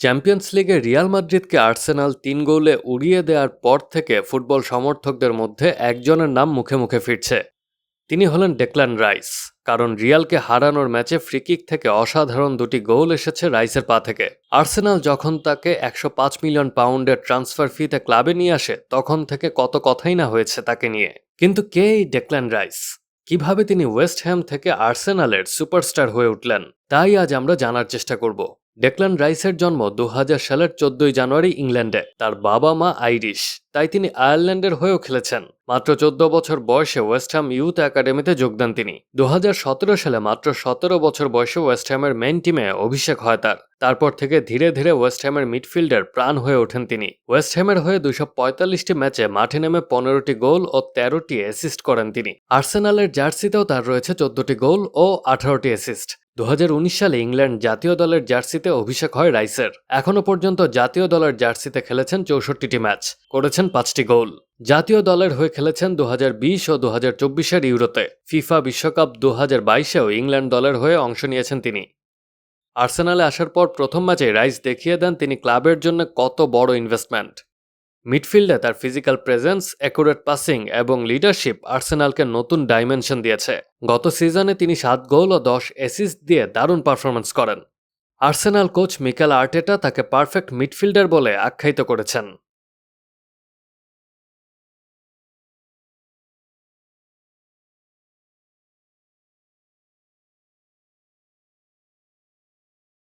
Champions লিগে Real মাদ্রিদকে Arsenal তিন গোলে উড়িয়ে দেওয়ার পর থেকে ফুটবল সমর্থকদের মধ্যে একজনের নাম মুখে মুখে ফিরছে। তিনি হলেন ডেকলান রাইস, কারণ রিয়ালকে হারানোর ম্যাচে ফ্রিকিক থেকে অসাধারণ দুটি গোল এসেছে রাইসের পা থেকে। আর্সেনাল যখন তাকে একশো পাঁচ মিলিয়ন পাউন্ডের ট্রান্সফার ফিতে ক্লাবে নিয়ে আসে, তখন থেকে কত কথাই না হয়েছে তাকে নিয়ে। কিন্তু কে এই ডেকলান রাইস? কীভাবে তিনি ওয়েস্ট হ্যাম থেকে আর্সেনালের সুপারস্টার হয়ে উঠলেন? তাই আজ আমরা জানার চেষ্টা করব। ডেকলান রাইসের জন্ম দু হাজার সালের চোদ্দই জানুয়ারি ইংল্যান্ডে। তার বাবা মা আইরিশ, তাই তিনি আয়ারল্যান্ডের হয়েও খেলেছেন। মাত্র চোদ্দ বছর বয়সে ওয়েস্ট হ্যাম ইউথ একাডেমিতে যোগদান তিনি। দু হাজার সতেরো সালে মাত্র সতেরো বছর বয়সে ওয়েস্ট হ্যামের মেন টিমে অভিষেক হয় তার। তারপর থেকে ধীরে ধীরে ওয়েস্ট হ্যামের মিডফিল্ডার প্রাণ হয়ে ওঠেন তিনি। ওয়েস্ট হ্যামের হয়ে দুশো পঁয়তাল্লিশটি ম্যাচে মাঠে নেমে পনেরোটি গোল ও তেরোটি অ্যাসিস্ট করেন তিনি। আর্সেনালের জার্সিতেও তার রয়েছে চোদ্দটি গোল ও আঠারোটি অ্যাসিস্ট। দু হাজার উনিশ সালে ইংল্যান্ড জাতীয় দলের জার্সিতে অভিষেক হয় রাইসের। এখনও পর্যন্ত জাতীয় দলের জার্সিতে খেলেছেন চৌষট্টিটি ম্যাচ, করেছেন পাঁচটি গোল। জাতীয় দলের হয়ে খেলেছেন দু হাজার বিশ ও দু হাজার চব্বিশের ইউরোতে। ফিফা বিশ্বকাপ দু হাজার বাইশেও ইংল্যান্ড দলের হয়ে অংশ নিয়েছেন তিনি। আর্সেনালে আসার পর প্রথম ম্যাচে রাইস দেখিয়ে দেন তিনি ক্লাবের জন্য কত বড় ইনভেস্টমেন্ট মিডফিল্ডে তার ফিজিক্যাল প্রেজেন্স অ্যাকুরেট পাসিং এবং লিডারশিপ আর্সেনালকে নতুন ডাইমেনশন দিয়েছে। গত সিজনে তিনি সাত গোল ও দশ অ্যাসিস্ট দিয়ে দারুণ পারফরমেন্স করেন। আর্সেনাল কোচ মিকেল আর্টেটা তাকে পারফেক্ট মিডফিল্ডার বলে আখ্যায়িত করেছেন।